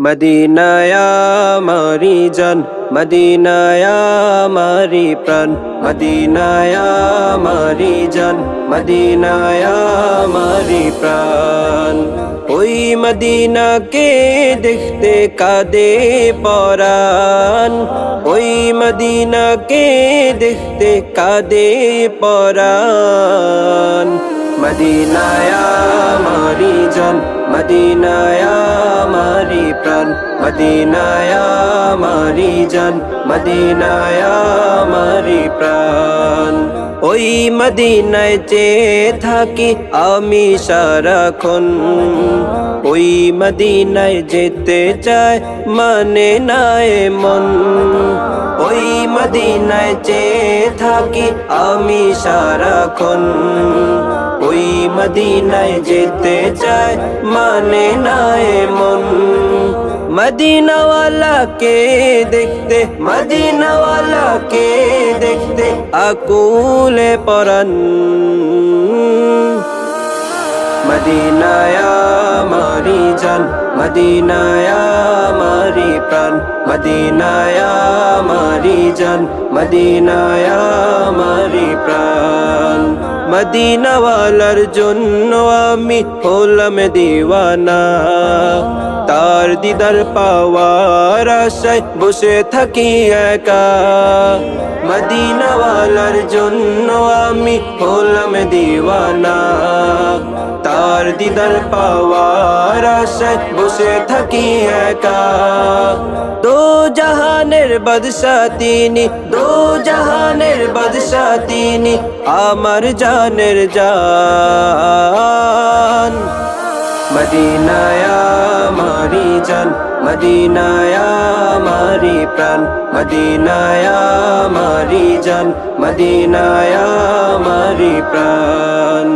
মদিনায়া মারি জান, মদিনায়া মারি প্রাণ, মদিনায়া মারি জান, মদিনায়া মারি প্রাণ। ওই মদিনাকে দেখতে কাদে পরাণ, ওই মদিনাকে দেখতে কাদে পরাণ। মদিনায়া মারি জান মদিনায়া মারি প্রাণ, মদিনায়া মারি জান মদিনায়া মারি প্রাণ। ওই মদিনায় চে থাকি আমি সারাক্ষণ, ওই মদিনায় যেতে চায় মানে নায় মন। ওই মদিনায় চে থাকি, আমি সারাক্ষণ ওই মদিনায় যেতে চায় মানে নায় মন মদিনাওয়ালাকে দেখতে মদিনাওয়ালাকে দেখতে আকুলে পরান মদিনায়া মারি জান, মদিনায়া মারি প্রাণ, মদিনায়া মারি জান মদিনায়া মারি প্রাণ। মদিনাওয়ালার জন্য আমি হলাম দিওয়ানা। তার দিদার পাওয়ার আশায় বসে থাকি একা। মদিনাওয়ালার জন্য আমি হলাম দিওয়ানা। দিদার পাওয়ার আশায় বসে থাকি একা। দো জাহানের বাদশা তিনি দো জাহানের বাদশা তিনি, আমার জানের জান। মদিনায়া মারি জান, মদিনায়া মারি প্রাণ, মদিনায়া মারি জান, মদিনায়া মারি প্রাণ।